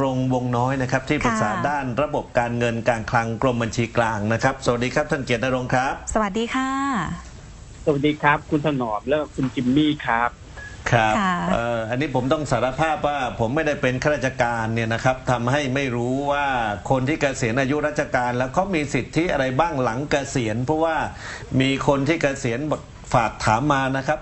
รงค์วงน้อยนะครับที่ปรึกษาค่ะด้านระบบการเงินการคลังกรมบัญชีกลางนะครับ สวัสดีครับท่านเกียรตินรงค์ครับ สวัสดีค่ะ สวัสดีครับ คุณถนอมและคุณจิมมี่ครับครับค่ะเอ่ออันนี้ผมต้องสารภาพว่าผมไม่ได้เป็นข้าราชการเนี่ยนะครับทำให้ไม่รู้ว่าคนที่เกษียณอายุราชการ แล้วเขามีสิทธิอะไรบ้างหลังเกษียณ เพราะว่ามีคนที่เกษียณบอก ฝากถามมานะครับ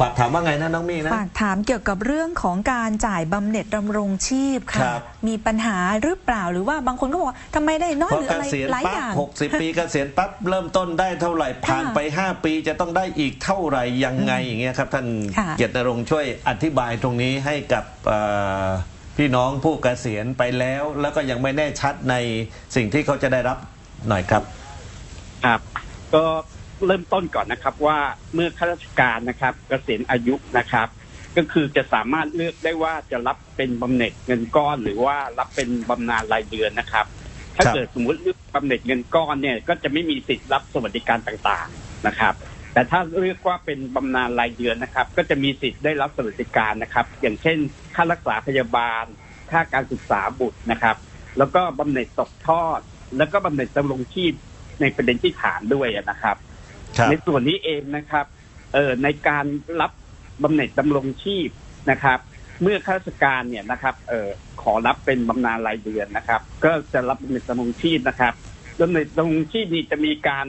ฝากถามว่าไงนะน้องมี่นะ ฝากถามเกี่ยวกับเรื่องของการจ่ายบำเหน็จดำรงชีพครัค่ะ บ มีปัญหาหรือเปล่าหรือว่าบางคนก็บอกว่าทำไมได้น้อยพอหรือเกอะไรษียณหลายปั๊อบย่าง หกสิบปีเกษียณปั๊บเริ่มต้นได้เท่าไหร่ผ่านไป 5 ปีจะต้องได้อีกเท่าไหร่ยังไงอย่างเงี้ยครับท่านค่ะ เกียรตินรงค์ช่วยอธิบายตรงนี้ให้กับเอ่อพี่น้องผู้เกษียณไปแล้ว แล้วก็ยังไม่แน่ชัดในสิ่งที่เขาจะได้รับหน่อยครับ ครับ ก็ เริ่มต้นก่อนนะครับว่าเมื่อข้าราชการนะครับเกษียณอายุนะครับ ก็คือจะสามารถเลือกได้ว่าจะรับเป็นบำเหน็จเงินก้อนหรือว่ารับเป็นบำนาญรายเดือนนะครับ ถ้าครับเกิดสมมติเลือกบำเหน็จเงินก้อนเนี่ยก็จะไม่มีสิทธิ์รับสวัสดิการต่างๆนะครับ แต่ถ้าเลือกว่าเป็นบำนาญรายเดือนนะครับ ก็จะมีสิทธิ์ได้รับสวัสดิการนะครับ อย่างเช่น ค่ารักษาพยาบาล ค่าการศึกษาบุตรนะครับ แล้วก็บำเหน็จตกทอด แล้วก็บำเหน็จดำรงชีพในประเด็นที่ถามด้วยนะครับครับ ในส่วนนี้เองนะครับเอ่อในการรับบำเหน็จดำรงชีพนะครับ เมื่อข้าราชการเนี่ยนะครับเอ่อขอรับเป็นบำนาญรายเดือนนะครับ ก็จะรับบำเหน็จดำรงชีพนะครับบำเหน็จดำรงชีพนี้จะมีการ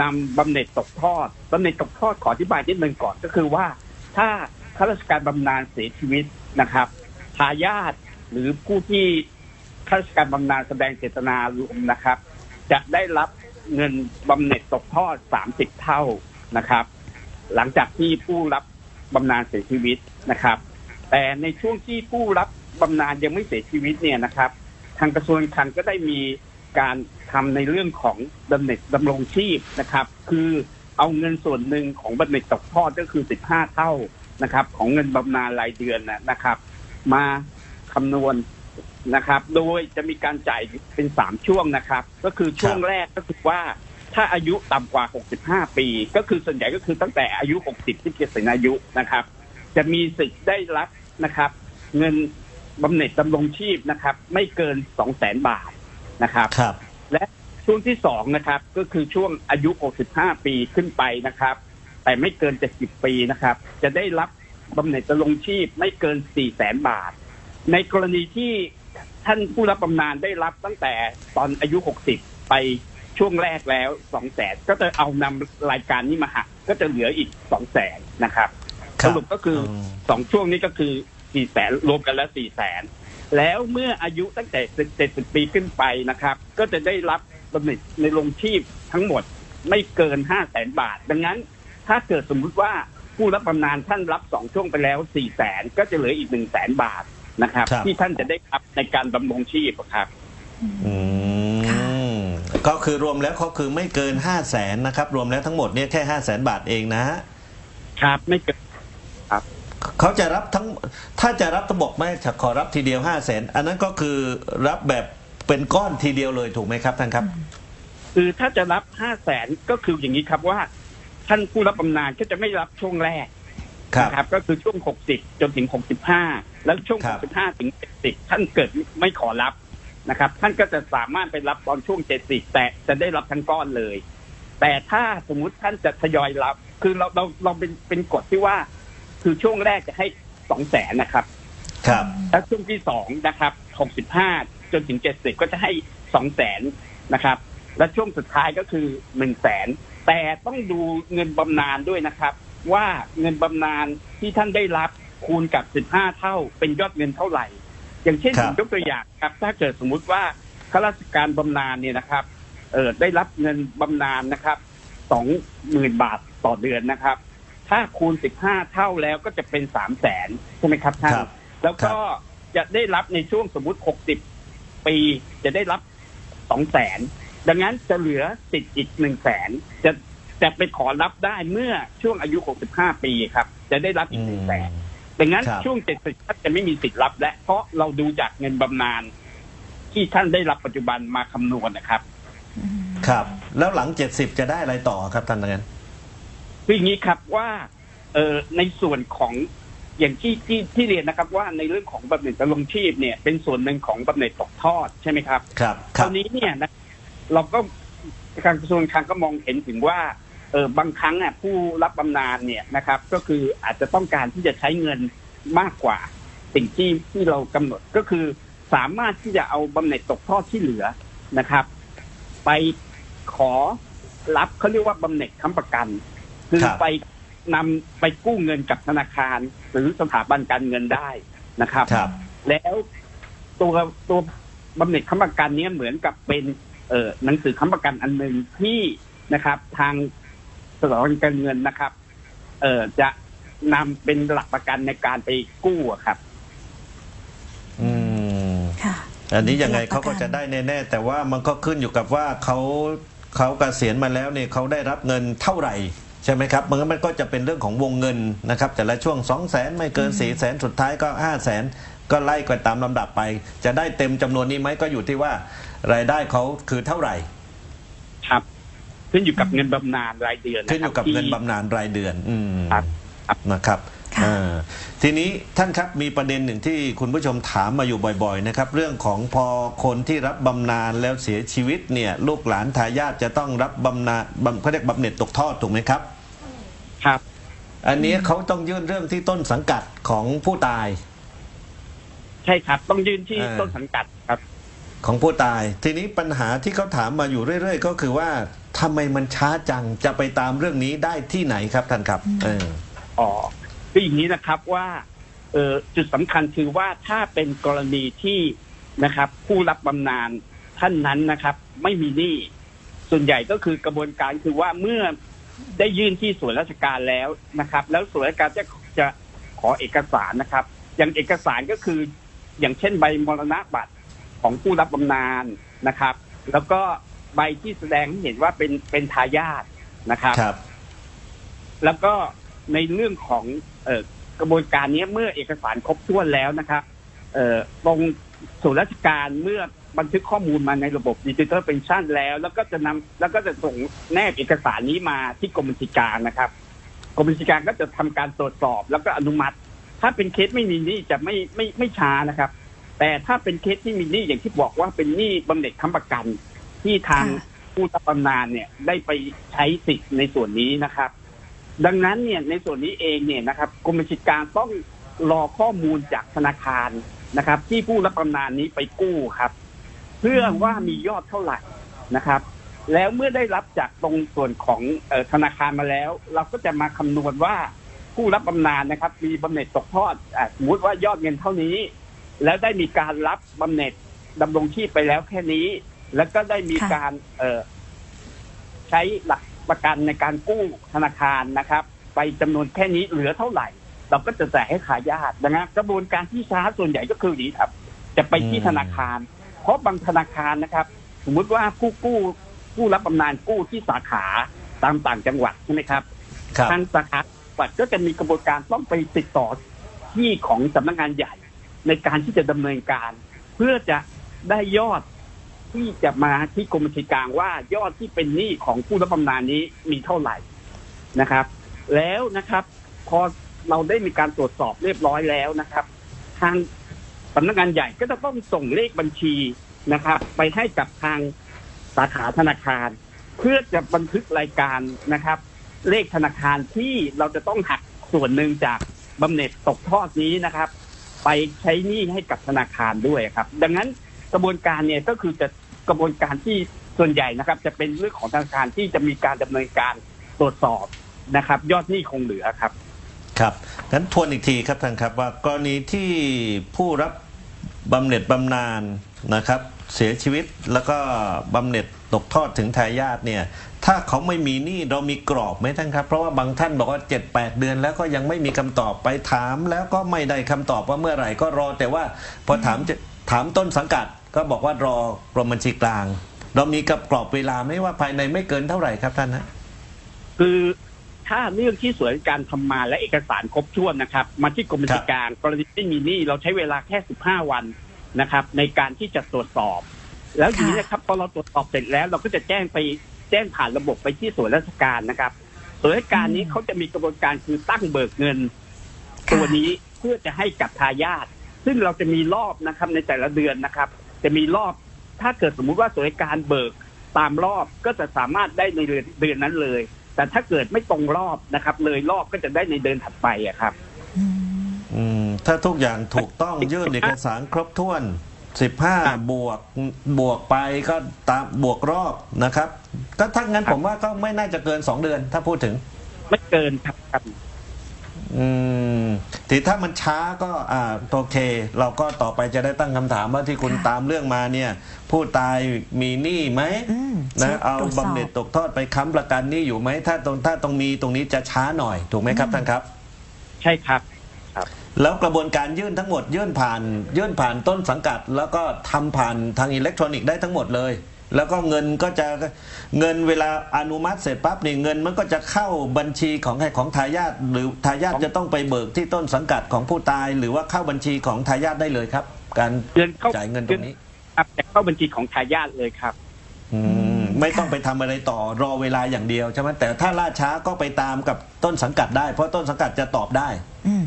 นำบำเหน็จตกทอดบำเหน็จตกทอดขออธิบายนิดนึงก่อนก็คือว่า ถ้าข้าราชการบำนาญเสียชีวิตนะครับทายาทหรือผู้ที่ข้าราชการบำนาญแสดงเจตนารมนะครับ จะได้รับ เงินบำเหน็จตกทอด 30 เท่านะครับ หลังจากที่ผู้รับบำนาญเสียชีวิตนะครับ แต่ในช่วงที่ผู้รับบำนาญยังไม่เสียชีวิตเนี่ยนะครับ ทางกระทรวงการคลังก็ได้มีการทำในเรื่องของบำเหน็จดำรงชีพนะครับ คือเอาเงินส่วนหนึ่งของบำเหน็จตกทอดก็คือ 15 เท่านะครับ ของเงินบำนาญรายเดือนนะนะครับ มาคำนวณ นะครับ โดยจะมีการจ่ายเป็นสามช่วงนะครับ ก็คือช่วงแรกก็คือว่าถ้าอายุต่ำกว่า 65 ปี ก็คือส่วนใหญ่ก็คือตั้งแต่อายุ 60ที่เกษียณอายุนะครับ จะมีสิทธิ์ได้รับนะครับ เงินบำเหน็จดำรงชีพนะครับ ไม่เกิน 200,000 บาทนะครับครับ และช่วงที่สองนะครับ ก็คือช่วงอายุ 65 ปีขึ้นไปนะครับ แต่ไม่เกิน 70 ปีนะครับ จะได้รับบำเหน็จดำรงชีพไม่เกิน 400,000 บาท ในกรณีที่ ท่านผู้รับบำนาญได้รับตั้งแต่ตอนอายุ 60 ไปช่วงแรกแล้ว200,000ก็จะเอานำรายการนี้มาหักก็จะเหลืออีก200,000นะครับคสรับรุปก็คืออมสองช่วงนี้ก็คือสี่แสนรวมกันแล้วสี่แสนแล้วเมื่ออายุตั้งแต่เจ็ดสิบปีขึ้นไปนะครับ ก็จะได้รับบำเหน็จในลงชีพทั้งหมดไม่เกินห้าแสนบาท ดังนั้น ถ้าเกิดสมมุติว่าผู้รับบำนาญท่านรับสองช่วงไปแล้วสี่แสนก็จะเหลืออีกหนึ่งแสนบาท นะครับ ครับ ที่ท่านจะได้รับในการดำรงชีพครับ อืมก็คือรวมแล้วเขาคือไม่เกิน 5 0 0แสนนะครับ รวมแล้วทั้งหมดเนี่ยแค่ 5 0 0แสนบาทเองนะฮะครับไม่เกิน เขาจะรับทั้งถ้าจะรับต้องบอกไม่ขอรับทีเดียว 5 0 0แสนอันนั้นก็คือรับแบบเป็นก้อนทีเดียวเลยถูกไหมครับท่านครับ คือถ้าจะรับห้าแสนก็คืออย่างนี้ครับว่า ท่านผู้รับบำนาญก็จะไม่รับช่วงแรกครับ นะครับก็คือช่วง 60 จนถึง 65 แล้วช่วงครับ65 ถึง 70 ท่านเกิดไม่ขอรับนะครับ ท่านก็จะสามารถไปรับตอนช่วง 70 แต่จะได้รับทั้งก้อนเลย แต่ถ้าสมมุติท่านจะทยอยรับ คือเราเราเราเป็นเป็นกฎที่ว่า คือช่วงแรกจะให้2แสนนะครับ ครับ แล้วช่วงที่สองนะครับ 65 จนถึง 70 ก็จะให้2แสนนะครับ และช่วงสุดท้ายก็คือ1แสนแต่ต้องดูเงินบำนาญด้วยนะครับ ว่าเงินบำนาญที่ท่านได้รับคูณกับ 15 เท่า เป็นยอดเงินเท่าไหร่ อย่างเช่นครัผบมยกตัวอย่างครับ ถ้าเกิดสมมุติว่าข้าราชการบำนาญเนี่ยนะครับเออได้รับเงินบำนาญนะครับสองหมื่นบาทต่อเดือนนะครับ ถ้าคูณ 15 เท่าแล้วก็จะเป็น3 0 0แสนใช่ไหมครับท่านครับแล้วก็จะได้รับในช่วงสมมุติ 60 ปีจะได้รับ2แสนดังนั้นจะเหลือติดอีก1แสนจะ จะไปขอรับได้เมื่อช่วงอายุ 65 ปีครับ จะได้รับอีก1แสนดังนั้นครับ ช่วง 70ท่านจะไม่มีสิทธิ์รับ และเพราะเราดูจากเงินบำนาญที่ท่านได้รับปัจจุบันมาคำนวณนะครับ ครับ แล้วหลัง 70 จะได้อะไรต่อครับท่านนั้น คืออย่างนี้ครับว่าเออในส่วนของอย่างที่ที่ที่เรียนนะครับว่าในเรื่องของบำเหน็จดำรงชีพเนี่ยเป็นส่วนหนึ่งของบำเหน็จตกทอดใช่ไหมครับครับ คครัราบ วนี้เนี่ยนะเราก็การกระทรวงการคลังก็มองเห็นถึงว่า เออบางครั้งอะผู้รับบำนาญเนี่ยนะครับ ก็คืออาจจะต้องการที่จะใช้เงินมากกว่า สิ่งที่ที่เรากำหนดก็คือ สามารถที่จะเอาบำเหน็จตกทอดที่เหลือนะครับ ไปขอรับเขาเรียกว่าบำเหน็จค้ำประกัน คือครับไปนำไปกู้เงินกับธนาคาร หรือสถาบันการเงินได้นะครับครับแล้วตัวตัวบำเหน็จค้ำประกันเนี้ยเหมือนกับเป็นเอ่อหนังสือค้ำประกันอันหนึ่งที่นะครับ ทาง สถาบันการเงินนะครับ เอ่อจะนำเป็นหลักประกันในการไปกู้อะครับ อืมค่ะ อันนี้ยังไงหลักปเขาระกันก็จะได้แน่ๆแต่ว่ามันก็ขึ้นอยู่กับว่าเขาเขาเกษียณมาแล้วเนี่ยเขาได้รับเงินเท่าไหร่ใช่ไหมครับมันก็มันก็จะเป็นเรื่องของวงเงินนะครับ แต่ละช่วง 2 0 0แสนไม่เกิน4 0 0แสนสุดท้ายก็ 5 0 0แสนก็ไล่กันตามลำดับไป จะได้เต็มจำนวนนี้ไหมก็อยู่ที่ว่ารายได้เขาคือเท่าไหร่ ครับ ขึ้นอยู่กับเงินบำนาญรายเดือนนะขึ้นอยู่กับที่เงินบำนาญรายเดือนอืมครับครับนะครับค่ะอ่าทีนี้ท่านครับมีประเด็นหนึ่งที่คุณผู้ชมถามมาอยู่บ่อยๆนะครับ เรื่องของพอคนที่รับบำนาญแล้วเสียชีวิตเนี่ยลูกหลานทายาทจะต้องรับบำนาญบำเขาเรียกบำเหน็จตกทอดถูกไหมครับ ครับ อันนี้เขาต้องยื่นเรื่องที่ต้นสังกัดของผู้ตาย ใช่ครับ ต้องยื่นที่อ่าต้นสังกัดครับ ของผู้ตาย ทีนี้ปัญหาที่เขาถามมาอยู่เรื่อย ๆ ก็คือว่า ทำไมมันช้าจังจะไปตามเรื่องนี้ได้ที่ไหนครับท่านครับเอออ๋อคืออย่างนี้นะครับว่าเออจุดสำคัญคือว่าถ้าเป็นกรณีที่นะครับ ผู้รับบำนาญท่านนั้นนะครับ ไม่มีหนี้ส่วนใหญ่ก็คือกระบวนการคือว่าเมื่อได้ยื่นที่ส่วนราชการแล้วนะครับ แล้วส่วนราชการจะจะขอเอกสารนะครับ อย่างเอกสารก็คืออย่างเช่นใบมรณบัตรของผู้รับบำนาญนะครับ แล้วก็ ใบที่แสดงให้เห็นว่าเป็นเป็นทายาทนะครับ ครับ แล้วก็ในเรื่องของเออกระบวนการนี้เมื่อเอกสารครบถ้วนแล้วนะครับเออตรงส่วนราชการเมื่อบันทึกข้อมูลมาในระบบดิจิทัลเป็นชั่นแล้ว แล้วก็จะนำแล้วก็จะส่งแนบเอกสารนี้มาที่กรมบัญชีกลารนะครับกรมบัญชีกลารก็จะทำการตรวจสอบ แล้วก็อนุมัติ ถ้าเป็นเคสไม่มีหนี้จะไม่ไม่ไม่ช้านะครับ แต่ถ้าเป็นเคสที่มีหนี้อย่างที่บอกว่าเป็นหนี้บำเหน็จค้ำประกัน ที่ทางค่ะผู้รับบำนาญเนี่ยได้ไปใช้สิทธิ์ในส่วนนี้นะครับ ดังนั้นเนี่ยในส่วนนี้เองเนี่ยนะครับกรมบัญชีกลารต้องรอข้อมูลจากธนาคารนะครับ ที่ผู้รับบำนาญนี้ไปกู้ครับ เพื่อว่ามียอดเท่าไหร่นะครับ แล้วเมื่อได้รับจากตรงส่วนของเออธนาคารมาแล้ว เราก็จะมาคำนวณว่าผู้รับบำนาญนะครับ มีบำเหน็จตกทอดอะสมมติว่ายอดเงินเท่านี้ แล้วได้มีการรับบำเหน็จดำรงชีพไปแล้วแค่นี้ แล้วก็ได้มีค่ะ การเออใช้หลักประกันในการกู้ธนาคารนะครับ ไปจำนวนแค่นี้เหลือเท่าไหร่ เราก็จะจ่ายให้ขายญาติดังนั้นกระบวนการที่ช้าส่วนใหญ่ก็คืออย่างนี้ครับ จะไปที่อืม ธนาคาร เพราะบางธนาคารนะครับ สมมุติว่าผู้กู้ผู้รับบำนาญกู้ที่สาขาตามต่างจังหวัดใช่ไหมครับ ครับ ทางสาขาจังหวัดก็จะมีกระบวนการต้องไปติดต่อที่ของสำนักงานใหญ่ ในการที่จะดำเนินการ เพื่อจะได้ยอด ที่จะมาที่กรมบัญชีกลางว่ายอดที่เป็นหนี้ของผู้รับบำนาญนี้มีเท่าไหร่นะครับ แล้วนะครับ พอเราได้มีการตรวจสอบเรียบร้อยแล้วนะครับ ทางสำนักงานใหญ่ก็จะต้องส่งเลขบัญชีนะครับ ไปให้กับทางสาขาธนาคาร เพื่อจะบันทึกรายการนะครับ เลขธนาคารที่เราจะต้องหักส่วนหนึ่งจากบำเหน็จตกทอดนี้นะครับ ไปใช้หนี้ให้กับธนาคารด้วยครับ ดังนั้น กระบวนการเนี่ยก็คือจะกระบวนการที่ส่วนใหญ่นะครับ จะเป็นเรื่องของธนาคารที่จะมีการดำเนินการตรวจสอบนะครับ ยอดหนี้คงเหลือครับ ครับงั้นทวนอีกทีครับท่านครับว่ากรณีที่ผู้รับบำเหน็จบำนาญนะครับ เสียชีวิตแล้วก็บำเหน็จตกทอดถึงทายาทเนี่ย ถ้าเขาไม่มีหนี้เรามีกรอบไหมท่านครับ เพราะว่าบางท่านบอกว่า 7 8 เดือนแล้วก็ยังไม่มีคำตอบไปถาม แล้วก็ไม่ได้คำตอบว่าเมื่อไหร่ก็รอ แต่ว่าพอถามจะถามต้นสังกัด ก็บอกว่ารอกรมบัญชีกลาง เรามีกับกรอบเวลาไหมว่าภายในไม่เกินเท่าไหร่ครับท่านฮะคือถ้าเรื่องที่ส่วนราชการทำมาและเอกสารครบถ้วนนะครับ มาที่กรมบัญชีกลางกรณีที่มีหนี้เราใช้เวลาแค่15วันนะครับ ในการที่จะตรวจสอบ แล้วทีนี้นะครับพอเราตรวจสอบเสร็จแล้ว เราก็จะแจ้งไปแจ้งผ่านระบบไปที่ส่วนราชการนะครับส่วนราชการนี้เขาจะมีกระบวนการคือตั้งเบิกเงิน ตัวนี้เพื่อจะให้กับทายาทซึ่งเราจะมีรอบนะครับในแต่ละเดือนนะครับ จะมีรอบ ถ้าเกิดสมมุติว่าส่วนราชการเบิกตามรอบก็จะสามารถได้ในเดือนเดือนนั้นเลย แต่ถ้าเกิดไม่ตรงรอบนะครับ เลยรอบก็จะได้ในเดือนถัดไปอะครับอืมอืมถ้าทุกอย่างถูกต้องยื่นเอกสารครบถ้วน 15 บวกบวกไปก็ตามบวกรอบนะครับ ก็ถ้างั้นผมว่าก็ไม่น่าจะเกิน 2 เดือนถ้าพูดถึง ไม่เกินครับครับ อืมทีถ้ามันช้าก็อ่าโอเค เราก็ต่อไปจะได้ตั้งคำถามว่าที่คุณค่ะตามเรื่องมาเนี่ย ผู้ตายมีหนี้ไหมอืมเช็นะคเอาตรวจสอบ บำเหน็จตกทอดไปค้ำประกันหนี้อยู่ไหมถ้าตรงถ้าตรงมีตรงนี้จะช้าหน่อยถูกไหมครับท่านครับ ใช่ครับแล้วกระบวนการยื่นทั้งหมดยื่นผ่าน ยื่นผ่านต้นสังกัด แล้วก็ทำผ่านทางอิเล็กทรอนิกส์ได้ทั้งหมดเลย แล้วก็เงินก็จะเงินเวลาอนุมัติเสร็จปั๊บนี่เงินมันก็จะเข้าบัญชีของใครของทายาทหรือทายาทจะต้องไปเบิกที่ต้นสังกัดของผู้ตาย หรือว่าเข้าบัญชีของทายาทได้เลยครับ การเงินเข้าจ่ายเงินตรงนี้ครับจะเข้าบัญชีของทายาทเลยครับ อืมไม่ต้องไปทำอะไรต่อรอเวลาอย่างเดียวใช่ไหมแต่ถ้าล่าช้าก็ไปตามกับต้นสังกัดได้ เพราะต้นสังกัดจะตอบได้ อืม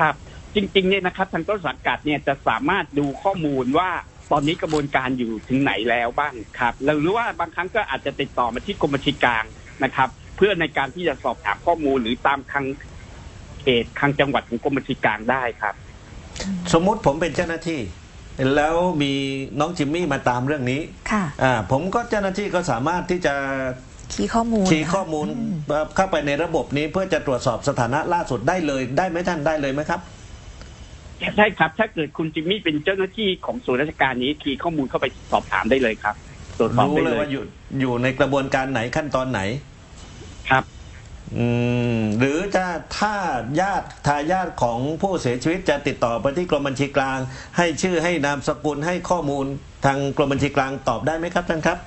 ครับ จริง ๆ เนี่ยนะครับ ทางต้นสังกัดเนี่ยจะสามารถดูข้อมูลว่า ตอนนี้กระบวนการอยู่ถึงไหนแล้วบ้างครับแล้วหรือว่าบางครั้งก็อาจจะติดต่อมาที่กรมบัญชีกลางนะครับ เพื่อในการที่จะสอบถามข้อมูลหรือตามคลังเขตคลังจังหวัดของกรมบัญชีกลางได้ครับ สมมุติผมเป็นเจ้าหน้าที่ แล้วมีน้องจิมมี่มาตามเรื่องนี้ค่ะอ่าผมก็เจ้าหน้าที่ก็สามารถที่จะคีย์ข้อมูลคีย์ข้อมูลอืมเข้าไปในระบบนี้เพื่อจะตรวจสอบสถานะล่าสุดได้เลยได้ไหมท่านได้เลยไหมครับ ใช่ครับ ถ้าเกิดคุณจิมมี่เป็นเจ้าหน้าที่ของส่วนราชการนี้คีย์ข้อมูลเข้าไปสอบถามได้เลยครับตรวจสอบรู้ได้เลเลยยว่าอยู่อยู่ในกระบวนการไหนขั้นตอนไหน ครับ อืมหรือจะถ้าญาติทายาทของผู้เสียชีวิตจะติดต่อไปที่กรมบัญชีกลาง ให้ชื่อให้นามสกุลให้ข้อมูลทางกรมบัญชีกลางตอบได้ไหมครับท่านครับ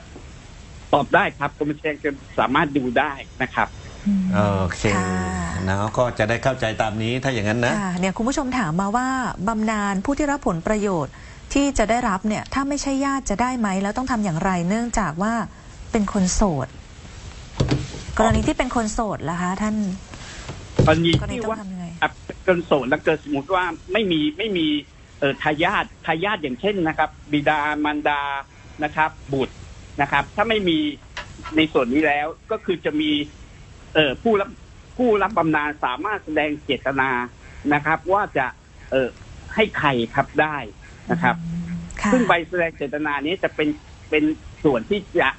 ตอบได้ครับกรมบัญชีกลางจะสามารถดูได้นะครับอืม โอเคค่ะนะก็จะได้เข้าใจตามนี้ถ้าอย่างนั้นนะค่ะเนี่ยคุณผู้ชมถามมาว่าบำนาญผู้ที่รับผลประโยชน์ที่จะได้รับเนี่ยถ้าไม่ใช่ญาติจะได้ไหมแล้วต้องทำอย่างไร เนื่องจากว่าเป็นคนโสด กรณีที่เป็นคนโสดล่ะคะท่านกรณีกรณีที่ต้องว่าทำยังไงครับเกินโสดแล้วเกิดสมมติว่าไม่มีไม่มีเอ่อทายาททายาทอย่างเช่นนะครับ บิดามารดานะครับ บุตรนะครับ ถ้าไม่มีในส่วนนี้แล้วก็คือจะมี เอ่อผู้รับผู้รับบำนาญสามารถแสดงเจตนานะครับ ว่าจะเอ่อให้ใครครับได้นะครับ ค่ะซึ่งใบแสดงเจตนานี้จะเป็นเป็นส่วนที่จะ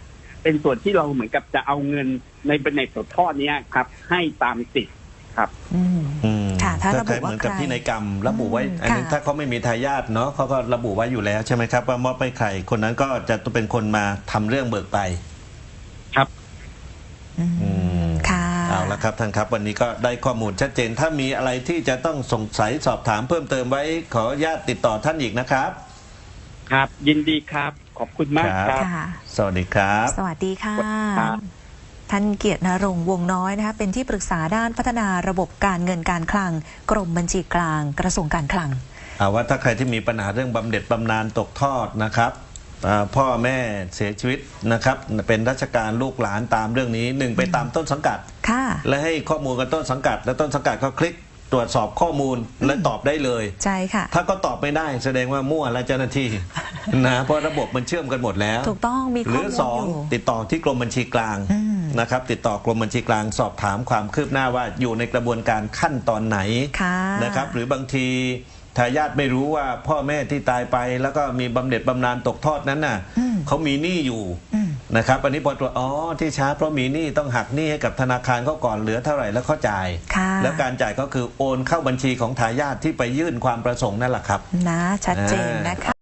เป็นส่วนที่เราเหมือนกับจะเอาเงินในเป็นในสดทอดเนี้ยครับ ให้ตามสิทธิ์ครับอืม อืมค่ะถ้าระบุคล้ยๆเหมือนกับว่าใครที่ในยกรรมระบุไว้อืมอันนี้ค่ะ ถ้าเขาไม่มีทายาทเนาะเขาก็ระบุไว้อยู่แล้วใช่ไหมครับว่ามอบให้ใครคนนั้นก็จะเป็นคนมาทำเรื่องเบิกไป ครับ อืมอืมค่ะ เอาละครับท่านครับ วันนี้ก็ได้ข้อมูลชัดเจนถ้ามีอะไรที่จะต้องสงสัยสอบถามเพิ่มเติมไว้ขออนุญาตติดต่อท่านอีกนะครับ ครับ ยินดีครับขอบคุณมากครับ ค่ะ สวัสดีครับ สวัสดีค่ะครับท่านเกียรตินรงค์วงน้อยนะคะเป็นที่ปรึกษาด้านพัฒนาระบบการเงินการคลัง กรมบัญชีกลาง กระทรวงการคลัง เอาว่าถ้าใครที่มีปัญหาเรื่องบำเหน็จบำนาญตกทอดนะครับอ่า พ่อแม่เสียชีวิตนะครับ เป็นราชการลูกหลานตามเรื่องนี้หนึ่งไปตามต้นสังกัด ค่ะ และให้ข้อมูลกับต้นสังกัด และต้นสังกัดก็คลิกตรวจสอบข้อมูลและตอบได้เลย ใช่ค่ะ ถ้าก็ตอบไม่ได้แสดงว่ามั่วและเจ้าหน้าที่นะเพราะระบบมันเชื่อมกันหมดแล้ว ถูกต้องมีหข้รืออมูลสองอยู่ติดต่อที่กรมบัญชีกลางอืมนะครับ ติดต่อกรมบัญชีกลางสอบถามความคืบหน้าว่าอยู่ในกระบวนการขั้นตอนไหนค่ะนะครับ หรือบางที ทายาทไม่รู้ว่าพ่อแม่ที่ตายไปแล้วก็มีบำเหน็จบำนาญตกทอดนั้นน่ะอืมเขามีหนี้อยู่อืมนะครับอันนี้พอตัวอ๋อที่ช้าเพราะมีหนี้ต้องหักหนี้ให้กับธนาคารเขาก่อนเหลือเท่าไหร่แล้วเขาจ่ายค่ะแล้วการจ่ายก็คือโอนเข้าบัญชีของทายาทที่ไปยื่นความประสงค์นั่นแหละครับนะชัดเจนนะคะ